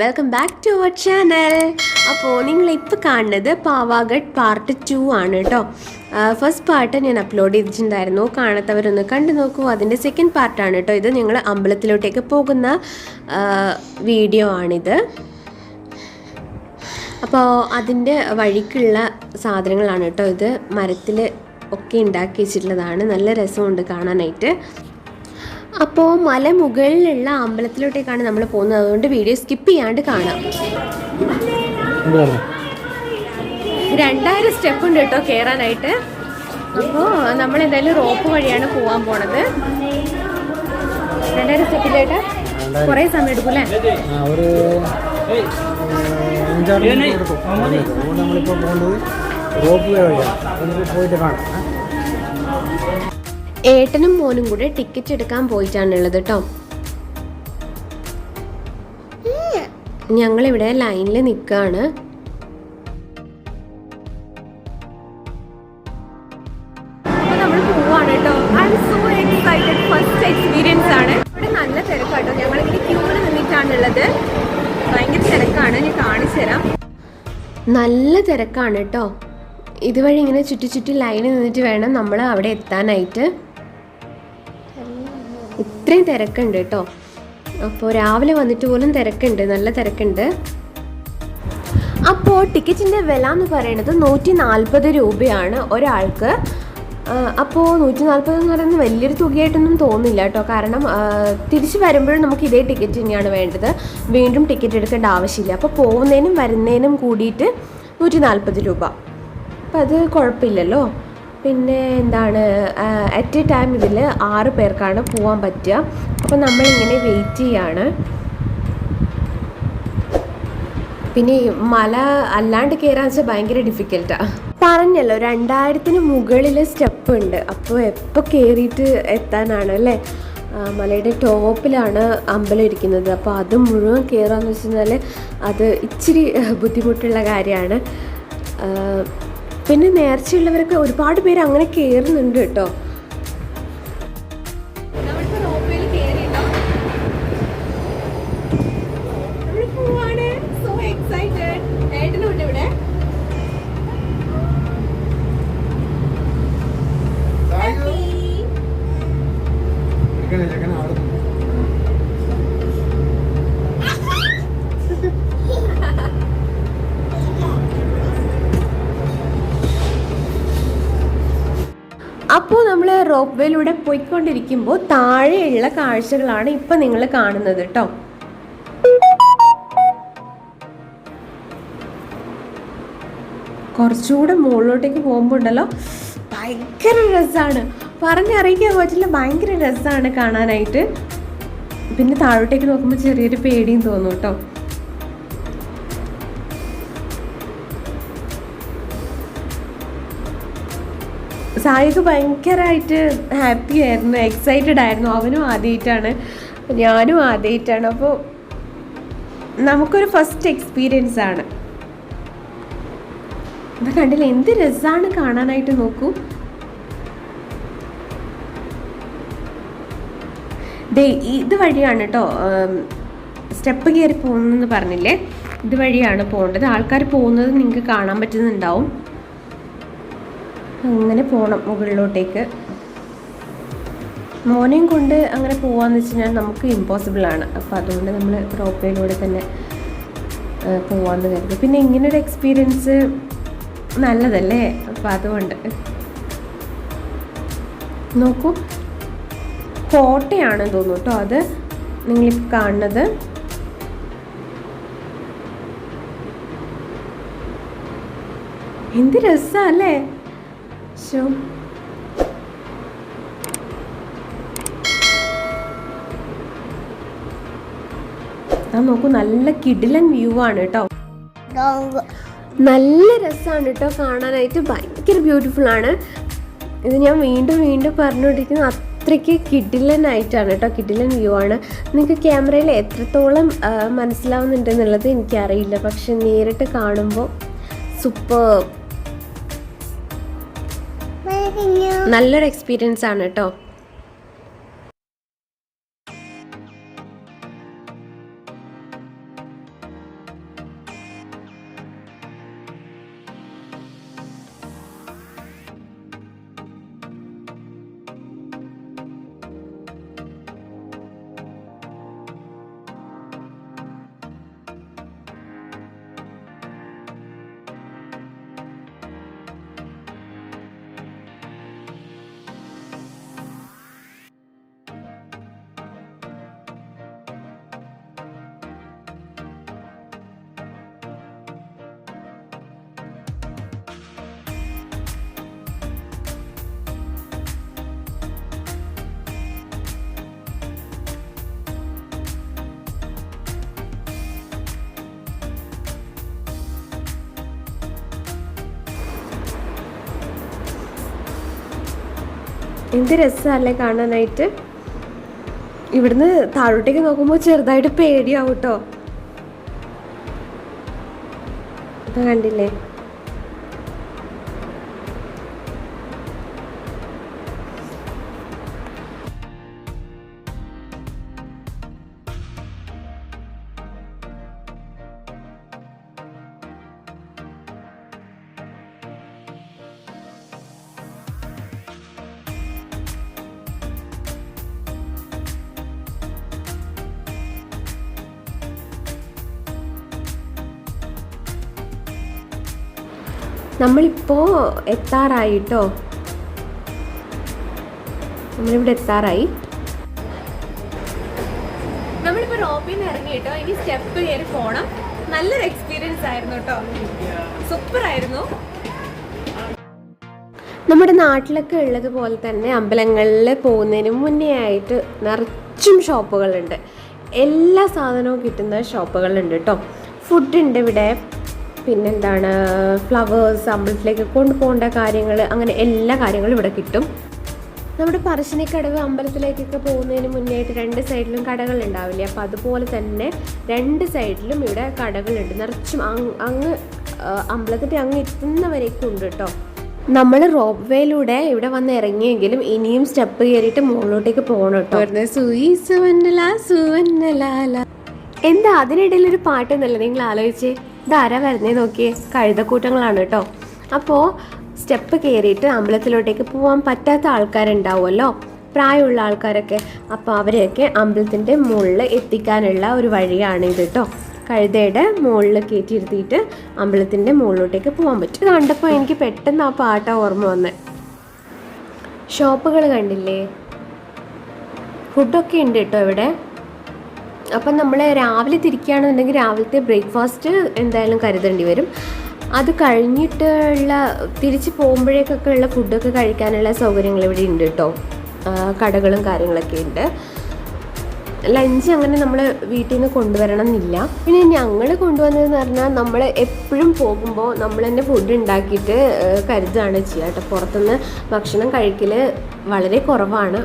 Welcome back to our channel അപ്പോൾ നിങ്ങൾ ഇപ്പോൾ കാണുന്നത് പാവാഗഡ് പാർട്ട് ടു ആണ് കേട്ടോ ഫസ്റ്റ് പാർട്ട് ഞാൻ അപ്ലോഡ് ചെയ്തിട്ടുണ്ടായിരുന്നു. കാണാത്തവരൊന്ന് കണ്ടു നോക്കൂ. അതിന്റെ സെക്കൻഡ് പാർട്ടാണ് കേട്ടോ ഇത്. ഞങ്ങൾ അമ്പലത്തിലോട്ടേക്ക് പോകുന്ന വീഡിയോ ആണിത്. അപ്പോൾ അതിന്റെ വഴിക്കുള്ള സാധനങ്ങളാണ് കേട്ടോ ഇത്. മരത്തിൽ ഒക്കെ ഉണ്ടാക്കി വെച്ചിട്ടുള്ളതാണ്. നല്ല രസമുണ്ട് കാണാനായിട്ട്. അപ്പോൾ മല മുകളിലുള്ള അമ്പലത്തിലോട്ടേക്കാണ് നമ്മൾ പോകുന്നത്. അതുകൊണ്ട് വീഡിയോ സ്കിപ്പ് ചെയ്യാണ്ട് കാണാം. രണ്ടായിരം സ്റ്റെപ്പ് ഉണ്ട് കേട്ടോ കയറാനായിട്ട് അപ്പോൾ നമ്മൾ എന്തായാലും റോപ്പ് വഴിയാണ് പോകാൻ പോണത്. രണ്ടായിരം സ്റ്റെപ്പിലേട്ട് കുറേ സമയം എടുക്കും അല്ലേ? ആ, ഒരു അഞ്ചാറ് നമ്മളിപ്പോൾ പോകുന്നത് റോപ്പ് വേ വഴിയാണ്. നമുക്ക് പോയിട്ട് കാണാം? ഏട്ടനും മോനും കൂടെ ടിക്കറ്റ് എടുക്കാൻ പോയിട്ടാണുള്ളത് കേട്ടോ ഞങ്ങളിവിടെ ലൈനിൽ നിൽക്കുകയാണ് ഫസ്റ്റ് എക്സ്പീരിയൻസ് ആണ്. ഇവിടെ നല്ല തിരക്കാട്ടോ. തിരക്കാണ്. ഞാൻ നല്ല തിരക്കാണ് കേട്ടോ ഇതുവഴി ഇങ്ങനെ ചുറ്റി ചുറ്റി ലൈനിൽ നിന്നിട്ട് വേണം നമ്മൾ അവിടെ എത്താനായിട്ട്. ഇത്രയും തിരക്കുണ്ട് കേട്ടോ. അപ്പോൾ രാവിലെ വന്നിട്ട് പോലും തിരക്കുണ്ട് നല്ല തിരക്കുണ്ട്. അപ്പോൾ ടിക്കറ്റിന്റെ വില എന്ന് പറയുന്നത് നൂറ്റി നാൽപ്പത് രൂപയാണ് ഒരാൾക്ക്. അപ്പോൾ നൂറ്റി നാൽപ്പത് എന്ന് പറയുന്നത് വലിയൊരു തുകയായിട്ടൊന്നും തോന്നില്ല കേട്ടോ. കാരണം തിരിച്ച് വരുമ്പോഴും നമുക്ക് ഇതേ ടിക്കറ്റ് തന്നെയാണ് വേണ്ടത്. വീണ്ടും ടിക്കറ്റ് എടുക്കേണ്ട ആവശ്യമില്ല. അപ്പോൾ പോകുന്നതിനും വരുന്നതിനും കൂടിയിട്ട് നൂറ്റി നാൽപ്പത് രൂപ. അപ്പം അത് കുഴപ്പമില്ലല്ലോ. പിന്നെ എന്താണ് അറ്റ് എ ടൈം ഇതിൽ ആറ് പേർക്കാണ് പോകാൻ പറ്റുക. അപ്പോൾ നമ്മളിങ്ങനെ വെയിറ്റ് ചെയ്യാണ്. പിന്നെ മല അല്ലാണ്ട് കയറാൻ വെച്ചാൽ ഭയങ്കര ഡിഫിക്കൽട്ടാണ് പറഞ്ഞല്ലോ രണ്ടായിരത്തിന് മുകളിൽ സ്റ്റെപ്പ് ഉണ്ട്. അപ്പോൾ എപ്പോൾ കയറിയിട്ട് എത്താനാണ് അല്ലേ? മലയുടെ ടോപ്പിലാണ് അമ്പലം ഇരിക്കുന്നത്. അപ്പോൾ അത് മുഴുവൻ വെച്ച് കഴിഞ്ഞാൽ അത് ഇച്ചിരി ബുദ്ധിമുട്ടുള്ള കാര്യമാണ്. പിന്നെ നേർച്ചയുള്ളവരൊക്കെ ഒരുപാട് പേര് അങ്ങനെ കയറുന്നുണ്ട് കേട്ടോ. അപ്പോൾ നമ്മൾ റോപ്പ് വേയിലൂടെ പോയിക്കൊണ്ടിരിക്കുമ്പോൾ താഴെയുള്ള കാഴ്ചകളാണ് ഇപ്പം നിങ്ങൾ കാണുന്നത് കേട്ടോ കുറച്ചുകൂടെ മുകളിലോട്ടേക്ക് പോകുമ്പോൾ ഉണ്ടല്ലോ ഭയങ്കര രസമാണ് പറഞ്ഞറിയിക്കാൻ പറ്റില്ല ഭയങ്കര രസമാണ് കാണാനായിട്ട്. പിന്നെ താഴോട്ടേക്ക് നോക്കുമ്പോൾ ചെറിയൊരു പേടിയും തോന്നും കേട്ടോ സായിക്ക് ഭയങ്കരമായിട്ട് ഹാപ്പി ആയിരുന്നു എക്സൈറ്റഡ് ആയിരുന്നു. അവനും ആദ്യമായിട്ടാണ് ഞാനും ആദ്യമായിട്ടാണ് അപ്പോൾ നമുക്കൊരു ഫസ്റ്റ് എക്സ്പീരിയൻസ് ആണ്. ഇത് കണ്ടില്ല? എന്ത് രസമാണ് കാണാനായിട്ട് നോക്കൂ. ദേ ഇത് വഴിയാണ് കേട്ടോ സ്റ്റെപ്പ് കയറി പോകുന്നെന്ന് പറഞ്ഞില്ലേ? ഇത് വഴിയാണ് പോകേണ്ടത്. ആൾക്കാർ പോകുന്നത് നിങ്ങൾക്ക് കാണാൻ പറ്റുന്നുണ്ടാവും. അങ്ങനെ പോകണം മുകളിലോട്ടേക്ക്. മോനെയും കൊണ്ട് അങ്ങനെ പോവാന്ന് വെച്ച് കഴിഞ്ഞാൽ നമുക്ക് ഇമ്പോസിബിൾ ആണ്. അപ്പോൾ അതുകൊണ്ട് നമ്മൾ റോപ്പേയിലൂടെ തന്നെ പോവാന്ന് കരുതി പിന്നെ ഇങ്ങനൊരു എക്സ്പീരിയൻസ് നല്ലതല്ലേ? അപ്പോൾ അതുകൊണ്ട്. നോക്കൂ. കോട്ടയാണെന്ന് തോന്നുന്നു കേട്ടോ അത്. നിങ്ങളിപ്പോൾ കാണുന്നത്. എന്ത് രസമല്ലേ ശോ ആ നോക്കൂ നല്ല കിടിലൻ വ്യൂ ആണ് കേട്ടോ നല്ല രസമാണ് കേട്ടോ കാണാനായിട്ട്. ഭയങ്കര ബ്യൂട്ടിഫുൾ ആണ്. ഇത് ഞാൻ വീണ്ടും വീണ്ടും പറഞ്ഞുകൊണ്ടിരിക്കുന്നത് അത്രയ്ക്ക് കിടിലനായിട്ടാണ് കേട്ടോ കിടിലൻ വ്യൂ ആണ്. നിങ്ങൾക്ക് ക്യാമറയിൽ എത്രത്തോളം മനസ്സിലാവുന്നുണ്ടെന്നുള്ളത് എനിക്കറിയില്ല. പക്ഷെ നേരിട്ട് കാണുമ്പോൾ സൂപ്പർ. നല്ലൊരു എക്സ്പീരിയൻസ് ആണ് കേട്ടോ എന്ത് രസമല്ലേ കാണാനായിട്ട്? ഇവിടുന്ന് താഴോട്ടേക്ക് നോക്കുമ്പോൾ ചെറുതായിട്ട് പേടിയാവും കേട്ടോ കണ്ടില്ലേ? നമ്മളിപ്പോൾ എത്താറായി കേട്ടോ നമ്മളിവിടെ എത്താറായി. നമ്മളിപ്പോൾ റോപ്പിൽ നിന്ന് ഇറങ്ങി കേട്ടോ ഇനി സ്റ്റെപ്പ് കയറി പോകണം നല്ലൊരു എക്സ്പീരിയൻസ് ആയിരുന്നു കേട്ടോ. സൂപ്പർ ആയിരുന്നു. നമ്മുടെ നാട്ടിലൊക്കെ ഉള്ളതുപോലെ തന്നെ അമ്പലങ്ങളിൽ പോകുന്നതിന് മുന്നേ ആയിട്ട് നിറച്ചും ഷോപ്പുകളുണ്ട്. എല്ലാ സാധനവും കിട്ടുന്ന ഷോപ്പുകളുണ്ട് കേട്ടോ. ഫുഡ് ഉണ്ട് ഇവിടെ. പിന്നെന്താണ് ഫ്ലവേഴ്സ് അമ്പലത്തിലേക്ക് കൊണ്ടുപോകേണ്ട കാര്യങ്ങൾ അങ്ങനെ എല്ലാ കാര്യങ്ങളും ഇവിടെ കിട്ടും. നമ്മുടെ പറശ്ശിനിക്കടവ് അമ്പലത്തിലേക്കൊക്കെ പോകുന്നതിന് മുന്നേയായിട്ട് രണ്ട് സൈഡിലും കടകൾ ഉണ്ടാവില്ലേ അപ്പോൾ അതുപോലെ തന്നെ രണ്ട് സൈഡിലും ഇവിടെ കടകളുണ്ട്. നിറച്ചും അങ്ങ് അമ്പലത്തിന്റെ അങ്ങ് എത്തുന്നവരേക്കും ഉണ്ട് കേട്ടോ നമ്മൾ റോപ്പ് വേയിലൂടെ ഇവിടെ വന്ന് ഇറങ്ങിയെങ്കിലും ഇനിയും സ്റ്റെപ്പ് കയറിയിട്ട് മുകളിലോട്ടേക്ക് പോകണം കേട്ടോ സുയി സുവന്നല സുവന്നലാല എന്താ അതിനിടയിൽ ഒരു പാട്ട് എന്നല്ല നിങ്ങൾ ആലോചിച്ചേ ഇതാരാ വരുന്നേ നോക്കിയേ? കഴുതക്കൂട്ടങ്ങളാണ് കേട്ടോ. അപ്പോൾ സ്റ്റെപ്പ് കയറിയിട്ട് അമ്പലത്തിലോട്ടേക്ക് പോകാൻ പറ്റാത്ത ആൾക്കാരുണ്ടാവുമല്ലോ? പ്രായമുള്ള ആൾക്കാരൊക്കെ. അപ്പോൾ അവരെയൊക്കെ അമ്പലത്തിന്റെ മുകളിൽ എത്തിക്കാനുള്ള ഒരു വഴിയാണ് ഇത് കേട്ടോ. കഴുതയുടെ മുകളിൽ കയറ്റിയിരുത്തിയിട്ട് അമ്പലത്തിന്റെ മുകളിലോട്ടേക്ക് പോകാൻ പറ്റും. ഇത് കണ്ടപ്പോൾ എനിക്ക് പെട്ടെന്ന് ആ പാട്ട ഓർമ്മ വന്നത് ഷോപ്പുകൾ കണ്ടില്ലേ? ഫുഡൊക്കെ ഉണ്ട് കേട്ടോ ഇവിടെ. അപ്പം നമ്മൾ രാവിലെ തിരിക്കുകയാണെന്നുണ്ടെങ്കിൽ രാവിലത്തെ ബ്രേക്ക്ഫാസ്റ്റ് എന്തായാലും കരുതേണ്ടി വരും. അത് കഴിഞ്ഞിട്ടുള്ള തിരിച്ച് പോകുമ്പോഴേക്കൊക്കെ ഉള്ള ഫുഡൊക്കെ കഴിക്കാനുള്ള സൗകര്യങ്ങൾ ഇവിടെ ഉണ്ട് കേട്ടോ. കടകളും കാര്യങ്ങളൊക്കെ ഉണ്ട്. ലഞ്ച് അങ്ങനെ നമ്മൾ വീട്ടിൽ നിന്ന് കൊണ്ടുവരണം എന്നില്ല പിന്നെ ഞങ്ങൾ കൊണ്ടുവന്നതെന്ന് പറഞ്ഞാൽ നമ്മൾ എപ്പോഴും പോകുമ്പോൾ നമ്മൾ തന്നെ ഫുഡ് ഉണ്ടാക്കിയിട്ട് കരുതാണ് ചെയ്യുക കേട്ടോ. പുറത്തുനിന്ന് ഭക്ഷണം കഴിക്കൽ വളരെ കുറവാണ്.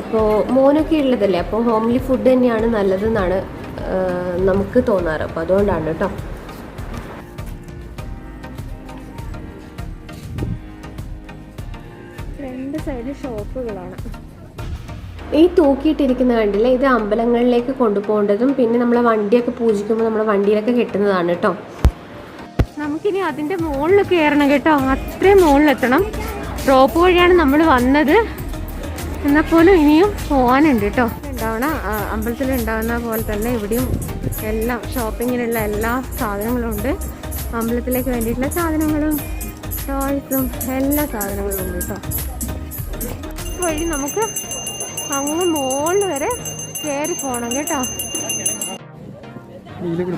അപ്പോൾ മോനൊക്കെ ഉള്ളതല്ലേ? അപ്പോൾ ഹോംലി ഫുഡ് തന്നെയാണ് നല്ലതെന്നാണ് നമുക്ക് തോന്നാറ്. അപ്പോൾ അതുകൊണ്ടാണ് കേട്ടോ. രണ്ട് സൈഡ് ഷോപ്പുകളാണ്. ഈ തൂക്കിയിട്ടിരിക്കുന്ന കണ്ടില്ല ഇത് അമ്പലങ്ങളിലേക്ക് കൊണ്ടുപോകേണ്ടതും പിന്നെ നമ്മളെ വണ്ടിയൊക്കെ പൂജിക്കുമ്പോൾ നമ്മളെ വണ്ടിയിലൊക്കെ കെട്ടുന്നതാണ് കേട്ടോ. നമുക്കിനി അതിന്റെ മുകളിൽ കയറണം കേട്ടോ. അത്രയും മുകളിലെത്തണം. റോപ്പ് വഴിയാണ് നമ്മൾ വന്നത്. എന്നാൽ പോലും ഇനിയും പോകാനുണ്ട് കേട്ടോ ഉണ്ടാവണ അമ്പലത്തിൽ ഉണ്ടാകുന്ന പോലെ തന്നെ ഇവിടെയും എല്ലാം ഷോപ്പിങ്ങിനുള്ള എല്ലാ സാധനങ്ങളും ഉണ്ട്. അമ്പലത്തിലേക്ക് വേണ്ടിയിട്ടുള്ള സാധനങ്ങളും ടോയ്സും എല്ലാ സാധനങ്ങളും ഉണ്ട് കേട്ടോ വഴി നമുക്ക് അങ്ങ് മുകളിൽ വരെ കയറി പോകണം കേട്ടോ. ഇതിലേക്ക്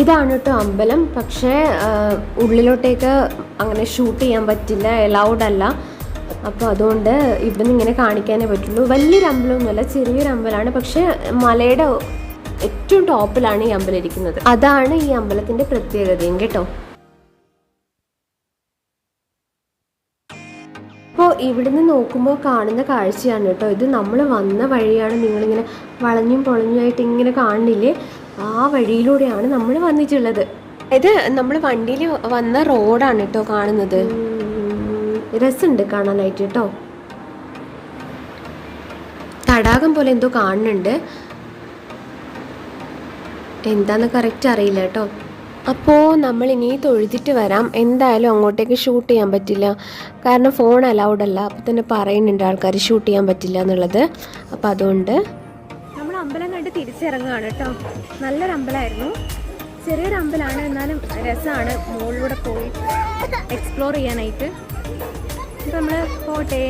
ഇതാണ് കേട്ടോ അമ്പലം. പക്ഷേ ഉള്ളിലോട്ടേക്ക് അങ്ങനെ ഷൂട്ട് ചെയ്യാൻ പറ്റില്ല. അലൗഡ് അല്ല അപ്പോൾ അതുകൊണ്ട് ഇവിടുന്ന് ഇങ്ങനെ കാണിക്കാനേ പറ്റുള്ളൂ. വലിയൊരു അമ്പലമൊന്നുമല്ല ചെറിയൊരു അമ്പലമാണ്. പക്ഷേ മലയുടെ ഏറ്റവും ടോപ്പിലാണ് ഈ അമ്പലം ഇരിക്കുന്നത്. അതാണ് ഈ അമ്പലത്തിന്റെ പ്രത്യേകതയും കേട്ടോ. അപ്പോൾ ഇവിടുന്ന് നോക്കുമ്പോൾ കാണുന്ന കാഴ്ചയാണ് കേട്ടോ. ഇത് നമ്മൾ വന്ന വഴിയാണ് നിങ്ങളിങ്ങനെ വളഞ്ഞും പൊളഞ്ഞുമായിട്ട് ഇങ്ങനെ കാണുന്നില്ലേ? ആ വഴിയിലൂടെയാണ് നമ്മൾ വന്നിട്ടുള്ളത്. ഇത് നമ്മൾ വണ്ടിയിൽ വന്ന റോഡാണ് കേട്ടോ കാണുന്നത്. രസമുണ്ട് കാണാനായിട്ട് കേട്ടോ. തടാകം പോലെ എന്തോ കാണുന്നുണ്ട്. എന്താന്ന് കറക്റ്റ് അറിയില്ല കേട്ടോ. അപ്പോൾ നമ്മൾ ഇനി തൊഴുതിട്ട് വരാം. എന്തായാലും അങ്ങോട്ടേക്ക് ഷൂട്ട് ചെയ്യാൻ പറ്റില്ല. കാരണം ഫോൺ അലൗഡ് അല്ല. അപ്പോൾ തന്നെ പറയുന്നുണ്ട് ആൾക്കാർ ഷൂട്ട് ചെയ്യാൻ പറ്റില്ല എന്നുള്ളത്. അപ്പോൾ അതുകൊണ്ട് തിരിച്ചിറങ്ങുകയാണ് കേട്ടോ. നല്ലൊരു അമ്പലമായിരുന്നു. ചെറിയൊരു അമ്പലമാണ് എന്നാലും രസമാണ് മുകളിലൂടെ പോയി എക്സ്പ്ലോർ ചെയ്യാനായിട്ട്. നമ്മൾ പോട്ടെ.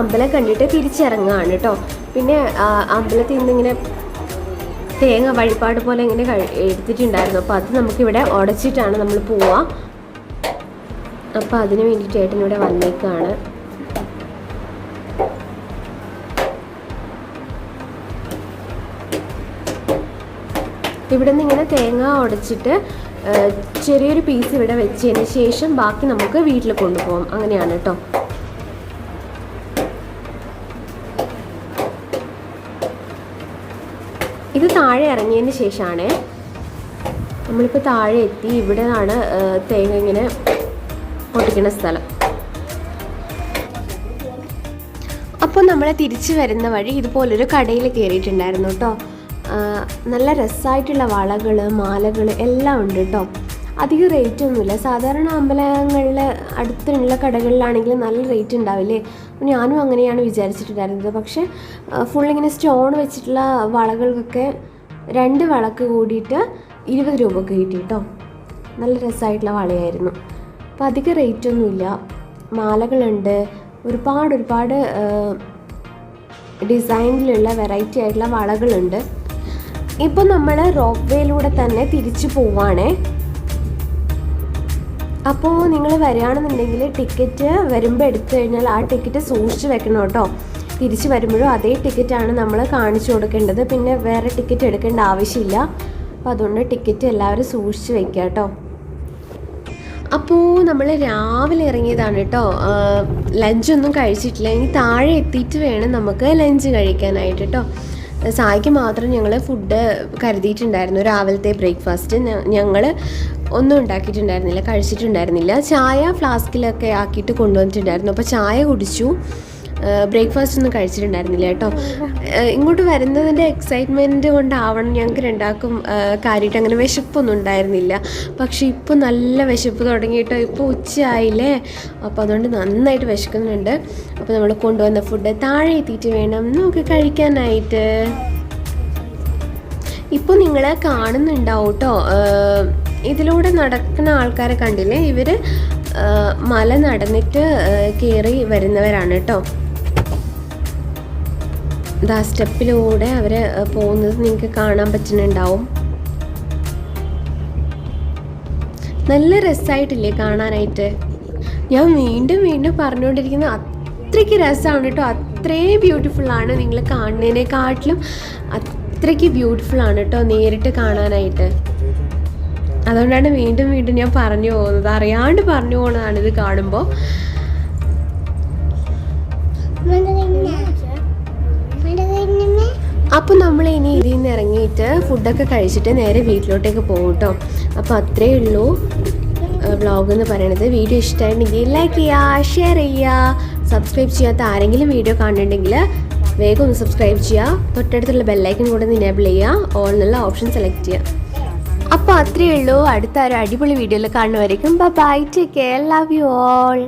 അമ്പലം കണ്ടിട്ട് തിരിച്ചിറങ്ങുകയാണ് കേട്ടോ. പിന്നെ അമ്പലത്തിൽ നിന്ന് ഇങ്ങനെ തേങ്ങ വഴിപാട് പോലെ ഇങ്ങനെ എടുത്തിട്ടുണ്ടായിരുന്നു. അപ്പോൾ അത് നമുക്കിവിടെ ഉടച്ചിട്ടാണ് നമ്മൾ പോവുക അപ്പോൾ അതിന് വേണ്ടിയിട്ട് ഏട്ടനിവിടെ വന്നേക്കാണ്. ഇവിടെ നിന്ന് ഇങ്ങനെ തേങ്ങ ഉടച്ചിട്ട് ചെറിയൊരു പീസ് ഇവിടെ വെച്ചതിന് ശേഷം ബാക്കി നമുക്ക് വീട്ടിൽ കൊണ്ടുപോകാം. അങ്ങനെയാണ് കേട്ടോ ഇത് താഴെ ഇറങ്ങിയതിന് ശേഷമാണ് നമ്മളിപ്പോൾ താഴെ എത്തി. ഇവിടെയാണ് തേങ്ങ ഇങ്ങനെ പൊട്ടിക്കുന്ന സ്ഥലം. അപ്പോൾ നമ്മൾ തിരിച്ചു വരുന്ന വഴി ഇതുപോലൊരു കടയിൽ കയറിയിട്ടുണ്ടായിരുന്നു കേട്ടോ നല്ല രസമായിട്ടുള്ള വളകൾ മാലകൾ എല്ലാം ഉണ്ട് കേട്ടോ അധികം റേറ്റ് ഒന്നുമില്ല. സാധാരണ അമ്പലങ്ങളിൽ അടുത്തുള്ള കടകളിലാണെങ്കിൽ നല്ല റേറ്റ് ഉണ്ടാവില്ലേ? അപ്പം ഞാനും അങ്ങനെയാണ് വിചാരിച്ചിട്ടുണ്ടായിരുന്നത്. പക്ഷേ ഫുൾ ഇങ്ങനെ സ്റ്റോൺ വെച്ചിട്ടുള്ള വളകൾക്കൊക്കെ രണ്ട് വളക്ക് കൂടിയിട്ട് ഇരുപത് രൂപക്ക് കിട്ടി കേട്ടോ നല്ല രസമായിട്ടുള്ള വളയായിരുന്നു. അപ്പോൾ അധികം റേറ്റ് ഒന്നുമില്ല. മാലകളുണ്ട്. ഒരുപാട് ഒരുപാട് ഡിസൈനിലുള്ള വെറൈറ്റി ആയിട്ടുള്ള വളകളുണ്ട്. ഇപ്പോൾ നമ്മൾ റോപ്പ് വേയിലൂടെ തന്നെ തിരിച്ചു പോവാണേ. അപ്പോൾ നിങ്ങൾ വരികയാണെന്നുണ്ടെങ്കിൽ ടിക്കറ്റ് വരുമ്പോൾ എടുത്തു കഴിഞ്ഞാൽ ആ ടിക്കറ്റ് സൂക്ഷിച്ച് വെക്കണം കേട്ടോ. തിരിച്ചു വരുമ്പോഴും അതേ ടിക്കറ്റാണ് നമ്മൾ കാണിച്ചു കൊടുക്കേണ്ടത്. പിന്നെ വേറെ ടിക്കറ്റ് എടുക്കേണ്ട ആവശ്യമില്ല. അപ്പോൾ അതുകൊണ്ട് ടിക്കറ്റ് എല്ലാവരും സൂക്ഷിച്ച് വെക്കുക കേട്ടോ. അപ്പോൾ നമ്മൾ രാവിലെ ഇറങ്ങിയതാണ് കേട്ടോ. ലഞ്ചൊന്നും കഴിച്ചിട്ടില്ല. ഇനി താഴെ എത്തിയിട്ട് വേണം നമുക്ക് ലഞ്ച് കഴിക്കാനായിട്ട് കേട്ടോ. സായിക്ക് മാത്രം ഞങ്ങൾ ഫുഡ് കരുതിയിട്ടുണ്ടായിരുന്നു. രാവിലത്തെ ബ്രേക്ക്ഫാസ്റ്റ് ഞങ്ങൾ ഒന്നും ഉണ്ടാക്കിയിട്ടുണ്ടായിരുന്നില്ല കഴിച്ചിട്ടുണ്ടായിരുന്നില്ല. ചായ ഫ്ലാസ്കിലൊക്കെ ആക്കിയിട്ട് കൊണ്ടുവന്നിട്ടുണ്ടായിരുന്നു. അപ്പോൾ ചായ കുടിച്ചു. ബ്രേക്ക്ഫാസ്റ്റ് ഒന്നും കഴിച്ചിട്ടുണ്ടായിരുന്നില്ല കേട്ടോ. ഇങ്ങോട്ട് വരുന്നതിന്റെ എക്സൈറ്റ്മെന്റ് കൊണ്ടാവണം ഞങ്ങൾക്ക് രണ്ടാക്കും കാര്യമായിട്ട് അങ്ങനെ വിശപ്പൊന്നും ഉണ്ടായിരുന്നില്ല. പക്ഷേ ഇപ്പോൾ നല്ല വിശപ്പ് തുടങ്ങിയിട്ടോ ഇപ്പോൾ ഉച്ചയായില്ലേ? അപ്പോൾ അതുകൊണ്ട് നന്നായിട്ട് വിശക്കുന്നുണ്ട്. അപ്പോൾ നമ്മൾ കൊണ്ടുവന്ന ഫുഡ് താഴെ എത്തിയിട്ട് വേണം നമുക്ക് കഴിക്കാനായിട്ട്. ഇപ്പോൾ നിങ്ങളെ കാണുന്നുണ്ടാവും കേട്ടോ. ഇതിലൂടെ നടക്കുന്ന ആൾക്കാരെ കണ്ടില്ലേ? ഇവർ മല നടന്നിട്ട് കയറി വരുന്നവരാണ് കേട്ടോ. ഇതാ സ്റ്റെപ്പിലൂടെ അവർ പോകുന്നത് നിങ്ങൾക്ക് കാണാൻ പറ്റുന്നുണ്ടാവും. നല്ല രസമായിട്ടില്ലേ കാണാനായിട്ട്. ഞാൻ വീണ്ടും വീണ്ടും പറഞ്ഞുകൊണ്ടിരിക്കുന്ന അത്രയ്ക്ക് രസമാണ് കേട്ടോ. അത്രയും ബ്യൂട്ടിഫുൾ ആണ് നിങ്ങൾ കാണുന്നതിനെക്കാട്ടിലും. അത്രയ്ക്ക് ബ്യൂട്ടിഫുൾ ആണ് കേട്ടോ നേരിട്ട് കാണാനായിട്ട്. അതുകൊണ്ടാണ് വീണ്ടും വീണ്ടും ഞാൻ പറഞ്ഞു പോകുന്നത്. അറിയാണ്ട് പറഞ്ഞു പോകുന്നതാണ് ഇത് കാണുമ്പോൾ. അപ്പോൾ നമ്മൾ ഇനി ഇതിൽ നിന്ന് ഇറങ്ങിയിട്ട് ഫുഡൊക്കെ കഴിച്ചിട്ട് നേരെ വീട്ടിലോട്ടേക്ക് പോകും കേട്ടോ. അപ്പോൾ അത്രേ ഉള്ളൂ വ്ളോഗ് എന്ന് പറയണത്. വീഡിയോ ഇഷ്ടമായിട്ടുണ്ടെങ്കിൽ ലൈക്ക് ചെയ്യുക ഷെയർ ചെയ്യുക. സബ്സ്ക്രൈബ് ചെയ്യാത്ത ആരെങ്കിലും വീഡിയോ കാണുന്നുണ്ടെങ്കിൽ വേഗം ഒന്ന് സബ്സ്ക്രൈബ് ചെയ്യുക. തൊട്ടടുത്തുള്ള ബെല്ലൈക്കൻ കൂടെ ഒന്ന് ഇനേബിൾ ചെയ്യുക. ഓൾ എന്നുള്ള ഓപ്ഷൻ സെലക്ട് ചെയ്യുക. അപ്പോൾ അത്രയേ ഉള്ളൂ. അടുത്ത ഒരു അടിപൊളി വീഡിയോയിൽ കാണുന്നവരേക്കും bye take care love you all